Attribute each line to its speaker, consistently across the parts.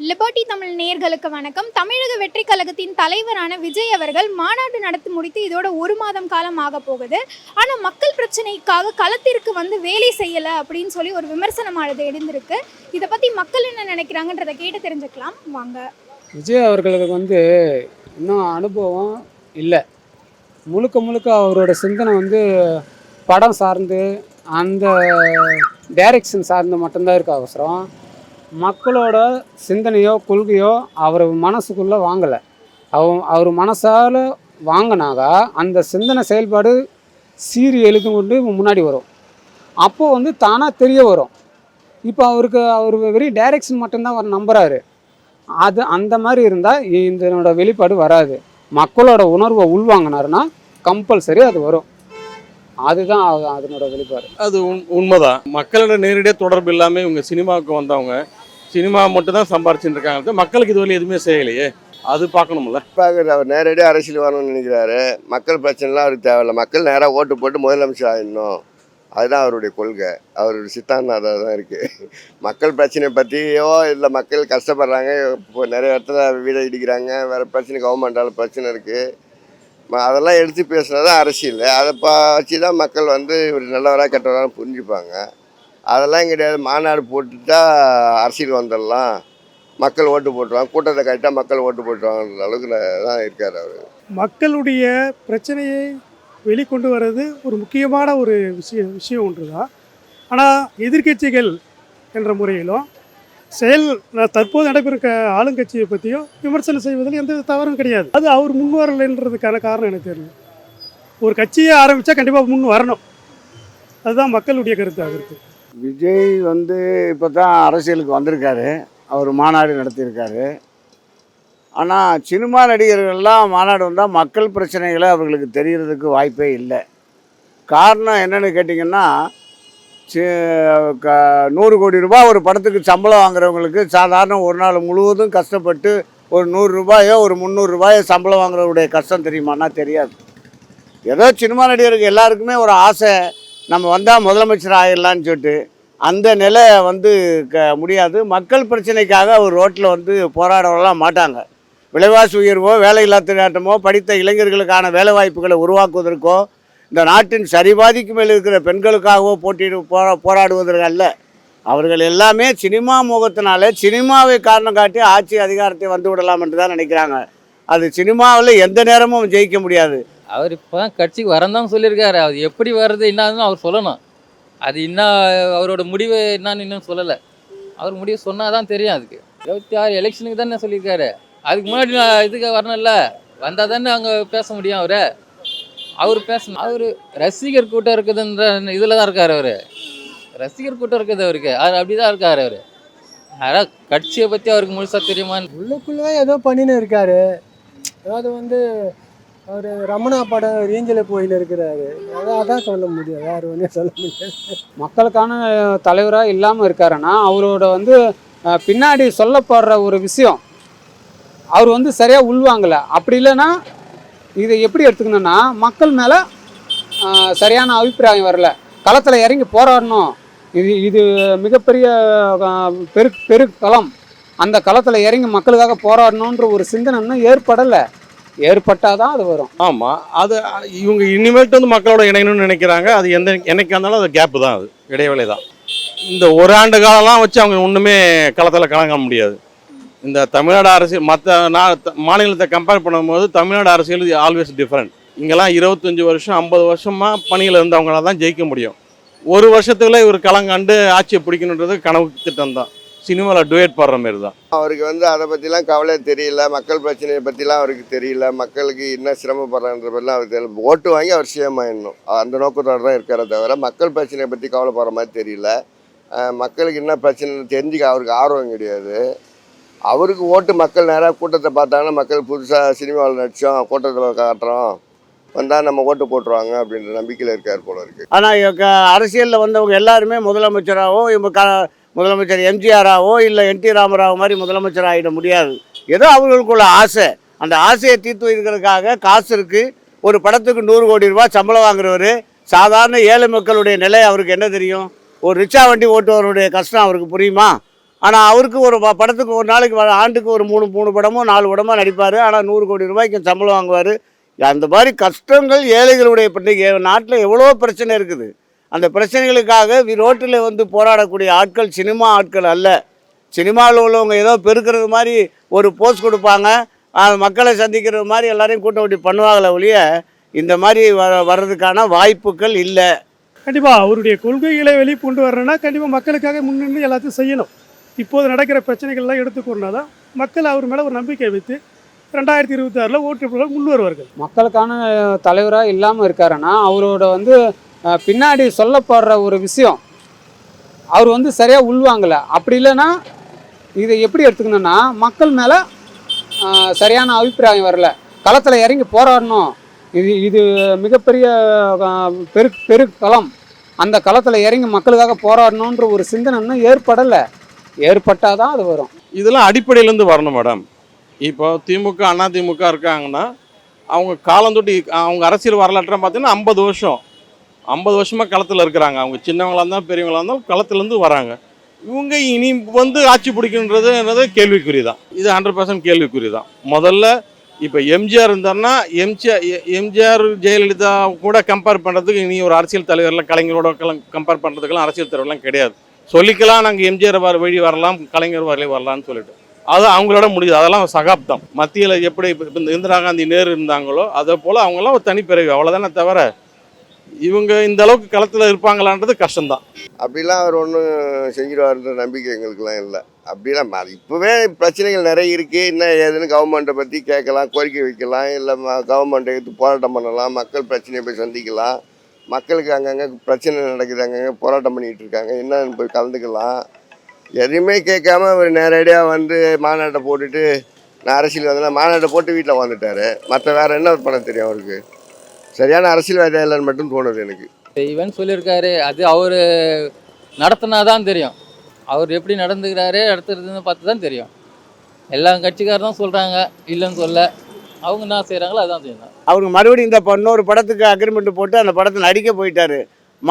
Speaker 1: Liberty Tamil நேர்களுக்கு வணக்கம். தமிழக வெற்றி கழகத்தின் தலைவரான விஜய் அவர்கள் மாநாடு நடத்தி முடித்து இதோட ஒரு மாதம் காலம் ஆக போகுது. ஆனால் மக்கள் பிரச்சனைக்காக களத்திற்கு வந்து வேலை செய்யலை அப்படின்னு சொல்லி ஒரு விமர்சனமானது எழுந்திருக்கு. இதை பற்றி மக்கள் என்ன நினைக்கிறாங்கன்றதை கேட்டு தெரிஞ்சுக்கலாம். வாங்க.
Speaker 2: விஜய் அவர்களுக்கு வந்து இன்னும் அனுபவம் இல்லை. முழுக்க முழுக்க அவரோட சிந்தனை வந்து படம் சார்ந்து அந்த டைரக்ஷன் சார்ந்து மட்டும்தான் இருக்க அவசரம். மக்களோட சிந்தனையோ கொள்கையோ அவர் மனசுக்குள்ளே வாங்கலை. அவ அவர் மனசால் வாங்கினாக்கா அந்த சிந்தனை செயல்பாடு சீறி எழுதி கொண்டு முன்னாடி வரும். அப்போது வந்து தானாக தெரிய வரும். இப்போ அவருக்கு அவர் வெறும் டைரக்ஷன் மட்டும்தான் அவர் நம்புகிறாரு அது அந்த மாதிரி இருந்தால் இதனோட வெளிப்பாடு வராது. மக்களோட உணர்வை உள்வாங்கினாருன்னா கம்பல்சரி அது வரும். அதுதான் அது- அதனோட வெளிப்பாடு.
Speaker 3: அது உண் உண்மைதான். மக்களோட நேரடியாக தொடர்பு இல்லாமல் இவங்க சினிமாவுக்கு வந்தவங்க சினிமா மட்டும் தான் சம்பாரிச்சுட்டு இருக்காங்க மக்களுக்கு இதுவரை எதுவுமே செய்யலையே. அது பார்க்கணும்ல.
Speaker 4: பார்க்குறது அவர் நேரடியாக அரசியல் வரணும்னு நினைக்கிறாரு. மக்கள் பிரச்சனைலாம் அவருக்கு தேவையில்ல. மக்கள் நேராக ஓட்டு போட்டு முதலமைச்சர் ஆயிடணும். அதுதான் அவருடைய கொள்கை. அவருடைய சித்தாந்தம் அதாக தான் இருக்குது மக்கள் பிரச்சனை பற்றியோ இல்லை மக்கள் கஷ்டப்படுறாங்க. இப்போ நிறைய இடத்துல வீடை இடிக்கிறாங்க. வேறு பிரச்சனை கவர்மெண்டால் பிரச்சனை இருக்குது அதெல்லாம் எடுத்து பேசுனது தான் அரசியல். அதை பா வச்சு தான் மக்கள் வந்து இவர் நல்லவராக கெட்டவராக புரிஞ்சுப்பாங்க. அதெல்லாம் கிடையாது. மாநாடு போட்டுட்டா அரசியல் வந்துடலாம் மக்கள் ஓட்டு போட்டுருவாங்க. கூட்டத்தை கட்டிட்டா மக்கள் ஓட்டு போட்டுருவாங்கன்ற அளவுக்கு தான் இருக்கார் அவர்.
Speaker 5: மக்களுடைய பிரச்சனையை வெளிக்கொண்டு வர்றது ஒரு முக்கியமான ஒரு விஷயம் விஷயம் ஒன்று தான் ஆனால் எதிர்க்கட்சிகள் என்ற முறையிலும் செயல் நான் தற்போது நடைபெறும் ஆளுங்கட்சியை பற்றியும் விமர்சனம் செய்வதில் எந்த தவறும் கிடையாது. அது அவர் முன் வரலைன்றதுக்கான காரணம் எனக்கு தெரியல. ஒரு கட்சியை ஆரம்பித்தா கண்டிப்பாக முன் வரணும். அதுதான் மக்களுடைய கருத்தாக இருக்குது
Speaker 6: விஜய் வந்து இப்போ தான் அரசியலுக்கு வந்திருக்காரு. அவர் மாநாடு நடத்தியிருக்காரு. ஆனால் சினிமா நடிகர்கள்லாம் மாநாடு வந்தால் மக்கள் பிரச்சனைகளை அவர்களுக்கு தெரிகிறதுக்கு வாய்ப்பே இல்லை. காரணம் என்னென்னு கேட்டிங்கன்னா க- நூறு கோடி ரூபாய் ஒரு படத்துக்கு சம்பளம் வாங்குறவங்களுக்கு சாதாரண ஒரு நாள் முழுவதும் கஷ்டப்பட்டு ஒரு நூறுரூபாயோ ஒரு முந்நூறுரூபாயோ சம்பளம் வாங்குறவருடைய கஷ்டம் தெரியுமான்னா தெரியாது. ஏதோ சினிமா நடிகருக்கு எல்லாருக்குமே ஒரு ஆசை நம்ம வந்தால் முதலமைச்சர் ஆகிடலான்னு சொல்லிட்டு அந்த நிலை வந்து க முடியாது. மக்கள் பிரச்சனைக்காக அவர் ரோட்டில் வந்து போராடலாம் மாட்டாங்க. விலைவாசி உயர்வோ வேலையில்லா திண்டாட்டமோ படித்த இளைஞர்களுக்கான வேலைவாய்ப்புகளை உருவாக்குவதற்கோ இந்த நாட்டின் சரிபாதிக்கு மேல் இருக்கிற பெண்களுக்காகவோ போட்டியிடு போரா போராடுவதற்கு அல்ல. அவர்கள் எல்லாமே சினிமா முகத்தினால சினிமாவை காரணம் காட்டி ஆட்சி அதிகாரத்தை வந்து விடலாம் என்று தான் நினைக்கிறாங்க. அது சினிமாவில் எந்த நேரமும் ஜெயிக்க முடியாது.
Speaker 7: அவர் இப்போ தான் கட்சிக்கு வரந்தான் சொல்லியிருக்காரு. அது எப்படி வர்றது என்னன்னு அவர் சொல்லணும். அது இன்னும் அவரோட முடிவு என்னன்னு இன்னும் சொல்லலை. அவர் முடிவு சொன்னால் தான் தெரியும் அதுக்கு. இருபத்தி ஆறு எலெக்ஷனுக்கு தானே சொல்லியிருக்காரு. அதுக்கு முன்னாடி நான் இதுக்கு வரணும்ல. வந்தால் தானே அங்கே பேச முடியும் அவர். அவர் பேசணும். அவர் ரசிகர் கூட்டம் இருக்குதுன்ற இதில் தான் இருக்கார் அவர். ரசிகர் கூட்டம் இருக்குது அவருக்கு. அது அப்படி தான் இருக்கார் அவர். அதான் கட்சியை பற்றி அவருக்கு முழுசாக தெரியுமான்னு.
Speaker 8: உள்ளுக்குள்ளே ஏதோ பண்ணின்னு இருக்காரு. அதாவது வந்து அவர் ரமணா படம் ரேஞ்சில் போயின்னு இருக்கிறாரு. அதான் சொல்ல முடியும் வேறு ஒன்றும் சொல்ல முடியாது.
Speaker 2: மக்களுக்கான தலைவராக இல்லாமல் இருக்காருன்னா அவரோட வந்து பின்னாடி சொல்லப்படுற ஒரு விஷயம் அவர் வந்து சரியாக உள்வாங்கலை. அப்படி இல்லைன்னா இதை எப்படி எடுத்துக்கணும்னா மக்கள் மேலே சரியான அபிப்பிராயம் வரல. களத்தில் இறங்கி போராடணும். இது இது மிகப்பெரிய பெரு பெரு பெருக்களம். அந்த களத்தில் இறங்கி மக்களுக்காக போராடணுன்ற ஒரு சிந்தனை இன்னும் ஏற்படலை. ஏற்பட்டால் தான் அது வரும்.
Speaker 3: ஆமாம் அது இவங்க இனிமேல்ட்டு வந்து மக்களோட இணையணும்னு நினைக்கிறாங்க. அது எந்த என்னைக்கு இருந்தாலும் அது கேப்பு தான் அது. இடைவேளை தான். இந்த ஒரு ஆண்டு காலம்லாம் வச்சு அவங்க ஒன்றுமே களத்தில் கலங்க முடியாது. இந்த தமிழ்நாடு அரசியல் மற்ற நான் மாநிலத்தை கம்பேர் பண்ணும்போது தமிழ்நாடு அரசியல் ஆல்வேஸ் டிஃப்ரெண்ட் இங்கெல்லாம் இருபத்தஞ்சி வருஷம் ஐம்பது வருஷமாக பணியில் இருந்தவங்களால தான் ஜெயிக்க முடியும். ஒரு வருஷத்துக்குள்ளே இவர் களங்காண்டு ஆட்சியை பிடிக்கணுன்றது கனவு திட்டம் தான். சினிமாவில் டுவேட் பாடுற மாதிரி தான்
Speaker 4: அவருக்கு வந்து அதை பற்றிலாம் கவலை தெரியல மக்கள் பிரச்சனையை பற்றிலாம் அவருக்கு தெரியல மக்களுக்கு என்ன சிரமப்படுறான்ற பற்றிலாம் அவருக்கு தெரியல. ஓட்டு வாங்கி அவர் சிஎம் ஆயிடணும். அந்த நோக்கத்தோடு தான் இருக்காரே தவிர மக்கள் பிரச்சனையை பற்றி கவலைப்படுற மாதிரி தெரியல. மக்களுக்கு என்ன பிரச்சனை தெரிஞ்சுக்க அவருக்கு ஆர்வம் கிடையாது. அவருக்கு ஓட்டு மக்கள் நேராக கூட்டத்தை பார்த்தாங்கன்னா மக்கள் புதுசாக சினிமாவில் நடித்தோம் கூட்டத்தை காட்டுறோம் வந்தால் நம்ம ஓட்டு போட்டுருவாங்க அப்படின்ற நம்பிக்கையில் இருக்கார் போல இருக்கு.
Speaker 6: ஆனால் அரசியலில் வந்தவங்க எல்லாருமே முதலமைச்சராகவோ இவங்க க முதலமைச்சர் எம்ஜிஆராவோ இல்லை என் டி ராமராவோ மாதிரி முதலமைச்சர் ஆகிட முடியாது. ஏதோ அவர்களுக்குள்ள ஆசை. அந்த ஆசையை தீர்த்து வைக்கிறதுக்காக காசு இருக்குது ஒரு படத்துக்கு நூறு கோடி ரூபாய் சம்பளம் வாங்குறவர். சாதாரண ஏழை மக்களுடைய நிலை அவருக்கு என்ன தெரியும்? ஒரு ரிக்ஷா வண்டி ஓட்டுவருடைய கஷ்டம் அவருக்கு புரியுமா? ஆனால் அவருக்கு ஒரு ப- படத்துக்கு ஒரு நாளைக்கு ஆண்டுக்கு ஒரு மூணு மூணு படமோ நாலு படமோ நடிப்பார். ஆனால் நூறு கோடி ரூபாய்க்கு சம்பளம் வாங்குவார். அந்த மாதிரி கஷ்டங்கள் ஏழைகளுடைய நாட்டில் எவ்வளோ பிரச்சனை இருக்குது. அந்த பிரச்சனைகளுக்காக வி- ரோட்டில் வந்து போராடக்கூடிய ஆட்கள் சினிமா ஆட்கள் அல்ல. சினிமாவில் உள்ளவங்க ஏதோ பெருக்கிறது மாதிரி ஒரு போஸ்ட் கொடுப்பாங்க. மக்களை சந்திக்கிறது மாதிரி எல்லாரையும் கூட்டம் கூட்டி பண்ணுவாங்களே ஒழிய இந்த மாதிரி வர வர்றதுக்கான வாய்ப்புகள் இல்லை.
Speaker 5: கண்டிப்பாக அவருடைய கொள்கைகளை வெளிக்கொண்டு வரணும்னா கண்டிப்பாக மக்களுக்காக முன்னின்று எல்லாத்தையும் செய்யணும். இப்போது நடக்கிற பிரச்சனைகள்லாம் எடுத்துக்கொண்டா தான் மக்கள் அவர் மேலே ஒரு நம்பிக்கை வைத்து ரெண்டாயிரத்தி இருபத்தி ஆறில் ஓட்டு போட முன் வருவார்கள்
Speaker 2: மக்களுக்கான தலைவராக இல்லாமல் இருக்காருன்னா அவரோட வந்து பின்னாடி சொல்லப்படுற ஒரு விஷயம் அவர் வந்து சரியாக உள்வாங்கலை. அப்படி இல்லைன்னா இதை எப்படி எடுத்துக்கணும்னா மக்கள் மேலே சரியான அபிப்பிராயம் வரல. களத்தில் இறங்கி போராடணும். இது இது மிகப்பெரிய பெரு பெரு பெருக்களம். அந்த களத்தில் இறங்கி மக்களுக்காக போராடணுன்ற ஒரு சிந்தனை இன்னும் ஏற்படலை. ஏற்பட்டால் தான் அது வரும்.
Speaker 3: இதெல்லாம் அடிப்படையிலேருந்து வரணும் மேடம். இப்போ திமுக அண்ணா திமுக இருக்காங்கன்னா அவங்க காலந்தொட்டி அவங்க அரசியல் வரலாற்றாக பார்த்தீங்கன்னா ஐம்பது வருஷம். ஐம்பது வருஷமாக களத்தில் இருக்கிறாங்க. அவங்க சின்னவங்களாக இருந்தாலும் பெரியவங்களாக இருந்தாலும் களத்துலேருந்து வராங்க. இவங்க இனி வந்து ஆட்சி பிடிக்குன்றதுன்றது கேள்விக்குறி தான் இது ஹண்ட்ரட் பர்சன்ட் கேள்விக்குறி தான் முதல்ல இப்போ எம்ஜிஆர் இருந்தாருன்னா எம்ஜிஆர் எம்ஜிஆர் ஜெயலலிதா கூட கம்பேர் பண்ணுறதுக்கு இனி ஒரு அரசியல் தலைவர்லாம் கலைஞரோட கம்பேர் பண்ணுறதுக்கெல்லாம் அரசியல் தலைவர்லாம் கிடையாது. சொல்லிக்கலாம் நாங்கள் எம்ஜிஆர் வர வழி வரலாம் கலைஞர் வழி வரலாம்னு சொல்லிட்டு. அது அவங்களோட முடியுது அதெல்லாம் சகாப்தம். மத்தியில் எப்படி இப்போ இந்த இந்திரா காந்தி நேரு இருந்தாங்களோ அதே போல் அவங்களாம் ஒரு தனிப்பிறவி அவ்வளோதானே தவிர இவங்க இந்த அளவுக்கு களத்தில் இருப்பாங்களான்றது கஷ்டம்தான்.
Speaker 4: அப்படிலாம் அவர் ஒன்றும் செஞ்சிருவாருன்ற நம்பிக்கை எங்களுக்கெல்லாம் இல்லை. அப்படிலாம் இப்போவே பிரச்சனைகள் நிறைய இருக்குது என்ன ஏதுன்னு கவர்மெண்ட்டை பற்றி கேட்கலாம் கோரிக்கை வைக்கலாம். இல்லை கவர்மெண்ட்டை எடுத்து போராட்டம் பண்ணலாம். மக்கள் பிரச்சனையை போய் சந்திக்கலாம். மக்களுக்கு அங்கங்கே பிரச்சனை நடக்குது அங்கங்கே போராட்டம் பண்ணிகிட்டு இருக்காங்க. என்னன்னு போய் கலந்துக்கலாம். எதையுமே கேட்காம அவர் நேரடியாக வந்து மாநாட்டை போட்டுட்டு நான் அரசியல் வந்தேன்னா மாநாட்டை போட்டு வீட்டில் வந்துட்டார் மற்ற வேறு என்ன பண்ண தெரியும் அவருக்கு? சரியான அரசியல்வாதியா இல்லைன்னு மட்டும் தோணுது எனக்கு.
Speaker 7: இவன் சொல்லியிருக்காரு அது அவர் நடத்தினா தான் தெரியும். அவர் எப்படி நடந்துக்கிறாரு நடத்துறதுன்னு பார்த்து தான் தெரியும். எல்லா கட்சிக்காரரும் தான் சொல்கிறாங்க இல்லைன்னு சொல்ல. அவங்க என்ன செய்கிறாங்களோ அதான் செய்யணும்
Speaker 6: அவருக்கு மறுபடியும் இந்த இன்னொரு படத்துக்கு அக்ரிமெண்ட் போட்டு அந்த படத்தை நடிக்க போயிட்டாரு.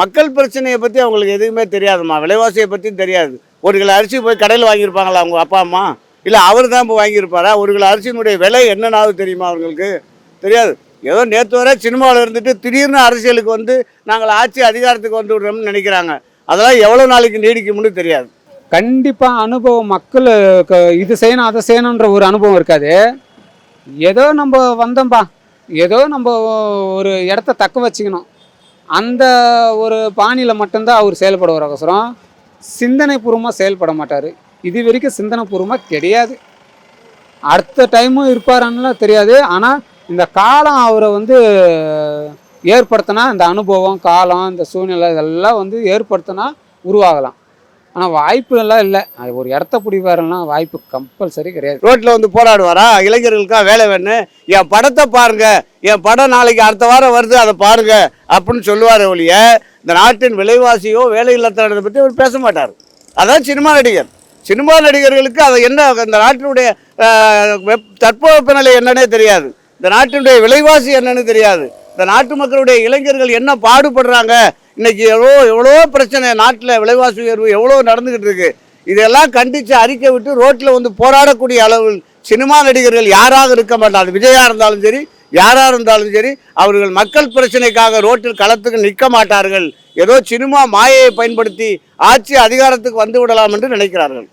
Speaker 6: மக்கள் பிரச்சனையை பற்றி அவங்களுக்கு எதுவுமே தெரியாதும்மா. விலைவாசியை பற்றியும் தெரியாது. ஒரு கிலோ அரிசி போய் கடையில் வாங்கியிருப்பாங்களா அவங்க அப்பா அம்மா? இல்லை அவர் தான் போய் வாங்கியிருப்பாரா? ஒரு கிலோ அரிசியினுடைய விலை என்னன்னாவது தெரியுமா அவங்களுக்கு? தெரியாது. ஏதோ நேற்று வரை சினிமாவில் இருந்துட்டு திடீர்னு அரசியலுக்கு வந்து நாங்கள் ஆட்சி அதிகாரத்துக்கு வந்து விடுறோம்னு நினைக்கிறாங்க. அதெல்லாம் எவ்வளோ நாளைக்கு நீடிக்கும்னு தெரியாது.
Speaker 2: கண்டிப்பாக அனுபவம் மக்கள் க- இது செய்யணும் அதை செய்யணுன்ற ஒரு அனுபவம் இருக்காது. ஏதோ நம்ம வந்தோம்பா ஏதோ நம்ம ஒரு இடத்த தக்க வச்சுக்கணும். அந்த ஒரு பாணியில் மட்டும்தான் அவர் செயல்படுவார் அவசரம். சிந்தனைபூர்வமாக செயல்பட மாட்டார். இது வரைக்கும் சிந்தனைபூர்வமாக கிடையாது. அடுத்த டைமும் இருப்பாரான்னுலாம் தெரியாது. ஆனால் இந்த காலம் அவரை வந்து ஏற்படுத்தினா இந்த அனுபவம் காலம் இந்த சூழ்நிலை இதெல்லாம் வந்து ஏற்படுத்தினா உருவாகலாம். ஆனால் வாய்ப்பு எல்லாம் இல்லை. அது ஒரு இடத்த பிடிப்பாருன்னா வாய்ப்பு கம்பல்சரி கிடையாது.
Speaker 6: ரோட்டில் வந்து போராடுவாரா? இளைஞர்களுக்காக வேலை வேணும் என் படத்தை பாருங்க. என் படம் நாளைக்கு அடுத்த வாரம் வருது அதை பாருங்க அப்படின்னு சொல்லுவார் ஒழிய இந்த நாட்டின் விலைவாசியோ வேலை இல்லத்தனத்தை பற்றி அவர் பேச மாட்டார். அதான் சினிமா நடிகர். சினிமா நடிகர்களுக்கு அதை என்ன இந்த நாட்டினுடைய ஆஹ், வெப் தட்பவெப்பநிலை என்னன்னே தெரியாது. இந்த நாட்டினுடைய விலைவாசி என்னன்னு தெரியாது. இந்த நாட்டு மக்களுடைய இளைஞர்கள் என்ன பாடுபடுறாங்க? இன்னைக்கு எவ்வளோ எவ்வளோ பிரச்சனை நாட்டில் விலைவாசி உயர்வு எவ்வளோ நடந்துக்கிட்டு இருக்கு. இதெல்லாம் கண்டித்து அறிக்கை விட்டு ரோட்டில் வந்து போராடக்கூடிய அளவில் சினிமா நடிகர்கள் யாராக இருக்க மாட்டாங்க விஜயா இருந்தாலும் சரி யாராக இருந்தாலும் சரி அவர்கள் மக்கள் பிரச்சனைக்காக ரோட்டில் களத்துக்கு நிற்க மாட்டார்கள். ஏதோ சினிமா மாயையை பயன்படுத்தி ஆட்சி அதிகாரத்துக்கு வந்து விடலாம் என்று நினைக்கிறார்கள்.